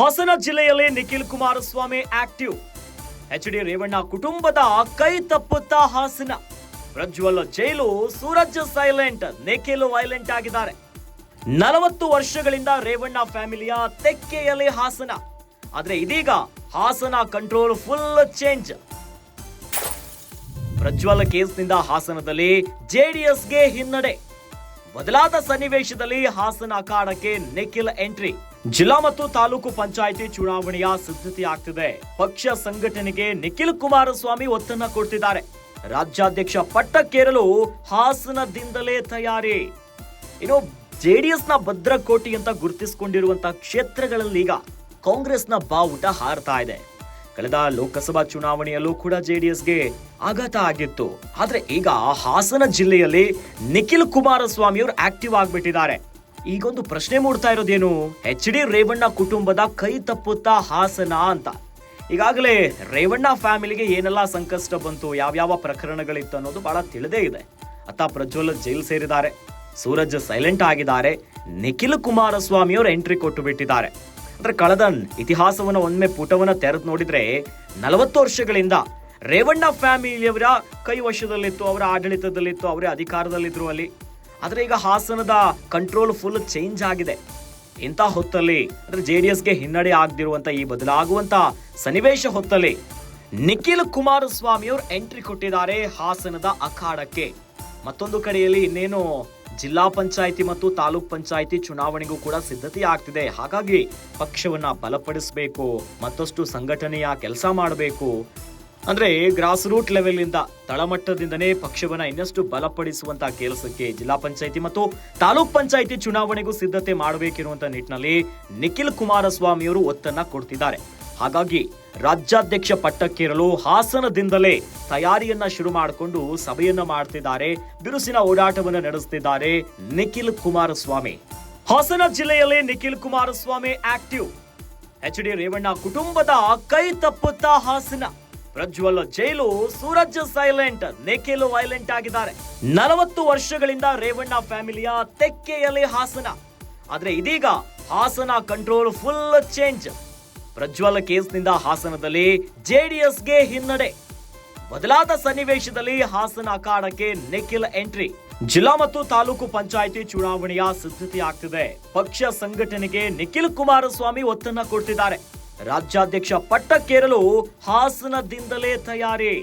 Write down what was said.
ಹಾಸನ ಜಿಲ್ಲೆಯಲ್ಲಿ Nikhil Kumaraswamy active. H D Revanna ಕುಟುಂಬದ ಕೈ ತಪ್ಪುತ್ತಾ Hassan. Prajwal jail, Suraj silent, Nikhil violent ಆಗಿದ್ದಾರೆ. ನಲವತ್ತು ವರ್ಷಗಳಿಂದ ರೇವಣ್ಣ ಫ್ಯಾಮಿಲಿಯ ತೆಕ್ಕೆಯಲ್ಲಿ ಹಾಸನ. ಆದ್ರೆ ಇದೀಗ Hassan control full change. Prajwal ಕೇಸ್ನಿಂದ ಹಾಸನದಲ್ಲಿ ಜೆಡಿಎಸ್ಗೆ ಹಿನ್ನಡೆ. ಬದಲಾದ ಸನ್ನಿವೇಶದಲ್ಲಿ ಹಾಸನ ಅಖಾಡಕ್ಕೆ ನಿಖಿಲ್ ಎಂಟ್ರಿ. ಜಿಲ್ಲಾ ಮತ್ತು ತಾಲೂಕು ಪಂಚಾಯಿತಿ ಚುನಾವಣೆಯ ಸಿದ್ಧತೆ ಆಗ್ತಿದೆ ಪಕ್ಷ ಸಂಘಟನೆಗೆ ನಿಖಿಲ್ ಕುಮಾರಸ್ವಾಮಿ ಒತ್ತನ್ನ ಕೊಡ್ತಿದ್ದಾರೆ. ರಾಜ್ಯಾಧ್ಯಕ್ಷ ಪಟ್ಟಕ್ಕೇರಲು ಹಾಸನದಿಂದಲೇ ತಯಾರಿ. ಇನ್ನು ನ ಭದ್ರಕೋಟಿ ಅಂತ ಗುರುತಿಸಿಕೊಂಡಿರುವಂತಹ ಕ್ಷೇತ್ರಗಳಲ್ಲಿ ಈಗ ಕಾಂಗ್ರೆಸ್ನ ಬಾವುಟ ಹಾರತಾ ಇದೆ. ಕಳೆದ ಲೋಕಸಭಾ ಚುನಾವಣೆಯಲ್ಲೂ ಕೂಡ ಜೆಡಿಎಸ್ಗೆ ಆಘಾತ ಆಗಿತ್ತು. ಆದ್ರೆ ಈಗ ಹಾಸನ ಜಿಲ್ಲೆಯಲ್ಲಿ ನಿಖಿಲ್ ಕುಮಾರಸ್ವಾಮಿ ಅವರು ಆಕ್ಟಿವ್ ಆಗಿಬಿಟ್ಟಿದ್ದಾರೆ. ಈಗೊಂದು ಪ್ರಶ್ನೆ ಮೂಡ್ತಾ ಇರೋದೇನು? ಎಚ್ ಡಿ ರೇವಣ್ಣ ಕುಟುಂಬದ ಕೈ ತಪ್ಪುತ್ತಾ ಹಾಸನ ಅಂತ. ಈಗಾಗಲೇ ರೇವಣ್ಣ ಫ್ಯಾಮಿಲಿಗೆ ಏನೆಲ್ಲ ಸಂಕಷ್ಟ ಬಂತು, ಯಾವ್ಯಾವ ಪ್ರಕರಣಗಳಿತ್ತು ಅನ್ನೋದು ಬಹಳ ತಿಳಿದೇ ಇದೆ. ಅತ್ತ ಪ್ರಜ್ವಲ್ ಜೈಲ್ ಸೇರಿದ್ದಾರೆ. ಸೂರಜ್ ಸೈಲೆಂಟ್ ಆಗಿದ್ದಾರೆ. ನಿಖಿಲ್ ಕುಮಾರಸ್ವಾಮಿ ಅವರು ಎಂಟ್ರಿ ಕೊಟ್ಟು ಬಿಟ್ಟಿದ್ದಾರೆ. ಅಂದ್ರೆ ಕಳೆದ ಇತಿಹಾಸವನ್ನು ಒಮ್ಮೆ ಪುಟವನ್ನು ತೆರೆದು ನೋಡಿದ್ರೆ ನಲವತ್ತು ವರ್ಷಗಳಿಂದ ರೇವಣ್ಣ ಫ್ಯಾಮಿಲಿಯವರ ಕೈವಶದಲ್ಲಿತ್ತು ಅವರ ಆಡಳಿತದಲ್ಲಿತ್ತು, ಅವರೇ ಅಧಿಕಾರದಲ್ಲಿದ್ರು ಅಲ್ಲಿ. ಆದರೆ ಈಗ ಹಾಸನದ ಕಂಟ್ರೋಲ್ ಫುಲ್ ಚೇಂಜ್ ಆಗಿದೆ. ಇಂಥ ಹೊತ್ತಲ್ಲಿ ಅಂದರೆ ಜೆ ಡಿ ಎಸ್ಗೆ ಹಿನ್ನಡೆ ಆಗದಿರುವಂತ ಈ ಬದಲಾಗುವಂತ ಸನ್ನಿವೇಶ ಹೊತ್ತಲ್ಲಿ ನಿಖಿಲ್ ಕುಮಾರಸ್ವಾಮಿಯವರು ಎಂಟ್ರಿ ಕೊಟ್ಟಿದ್ದಾರೆ ಹಾಸನದ ಅಖಾಡಕ್ಕೆ. ಮತ್ತೊಂದು ಕಡೆಯಲ್ಲಿ ಇನ್ನೇನು ಜಿಲ್ಲಾ ಪಂಚಾಯಿತಿ ಮತ್ತು ತಾಲೂಕ್ ಪಂಚಾಯಿತಿ ಚುನಾವಣೆಗೂ ಕೂಡ ಸಿದ್ಧತೆ ಆಗ್ತಿದೆ ಹಾಗಾಗಿ ಪಕ್ಷವನ್ನ ಬಲಪಡಿಸಬೇಕು, ಮತ್ತಷ್ಟು ಸಂಘಟನೆಯ ಕೆಲಸ ಮಾಡಬೇಕು. ಅಂದ್ರೆ ಗ್ರಾಸ್ ರೂಟ್ ಲೆವೆಲ್ ಇಂದ ತಳಮಟ್ಟದಿಂದನೇ ಪಕ್ಷವನ್ನ ಇನ್ನಷ್ಟು ಬಲಪಡಿಸುವಂತ ಕೆಲಸಕ್ಕೆ ಜಿಲ್ಲಾ ಪಂಚಾಯಿತಿ ಮತ್ತು ತಾಲೂಕ್ ಪಂಚಾಯಿತಿ ಚುನಾವಣೆಗೂ ಸಿದ್ಧತೆ ಮಾಡಬೇಕಿರುವಂತಹ ನಿಟ್ಟಿನಲ್ಲಿ ನಿಖಿಲ್ ಕುಮಾರಸ್ವಾಮಿಯವರು ಒತ್ತನ್ನ ಕೊಡ್ತಿದ್ದಾರೆ. ಹಾಗಾಗಿ ರಾಜ್ಯಾಧ್ಯಕ್ಷ ಪಟ್ಟಕ್ಕೇರಲು ಹಾಸನದಿಂದಲೇ ತಯಾರಿಯನ್ನ ಶುರು ಮಾಡಿಕೊಂಡು ಸಭೆಯನ್ನ ಮಾಡ್ತಿದ್ದಾರೆ, ಬಿರುಸಿನ ಓಡಾಟವನ್ನ ನಡೆಸುತ್ತಿದ್ದಾರೆ ನಿಖಿಲ್ ಕುಮಾರಸ್ವಾಮಿ. ಹಾಸನ ಜಿಲ್ಲೆಯಲ್ಲಿ Nikhil Kumaraswamy active. H D Revanna ಕುಟುಂಬದ ಕೈ ತಪ್ಪುತ್ತಾ Hassan. Prajwal jail, Suraj silent, Nikhil violent ಆಗಿದ್ದಾರೆ. ನಲವತ್ತು ವರ್ಷಗಳಿಂದ ರೇವಣ್ಣ ಫ್ಯಾಮಿಲಿಯ ತೆಕ್ಕೆಯಲ್ಲಿ ಹಾಸನ. ಆದ್ರೆ ಇದೀಗ Hassan control full change. Prajwal ಕೇಸ್ನಿಂದ ಹಾಸನದಲ್ಲಿ ಜೆಡಿಎಸ್ಗೆ ಹಿನ್ನಡೆ. ಬದಲಾದ ಸನ್ನಿವೇಶದಲ್ಲಿ ಹಾಸನ ಅಖಾಡಕ್ಕೆ ನಿಖಿಲ್ ಎಂಟ್ರಿ. ಜಿಲ್ಲಾ ಮತ್ತು ತಾಲೂಕು ಪಂಚಾಯಿತಿ ಚುನಾವಣೆಯ ಸಿದ್ಧತೆ ಆಗ್ತಿದೆ. ಪಕ್ಷ ಸಂಘಟನೆಗೆ ನಿಖಿಲ್ ಕುಮಾರಸ್ವಾಮಿ ಒತ್ತನ್ನ ಕೊಡ್ತಿದ್ದಾರೆ. ರಾಜ್ಯಾಧ್ಯಕ್ಷ ಪಟ್ಟಕ್ಕೇರಲು ಹಾಸನದಿಂದಲೇ ತಯಾರಿ.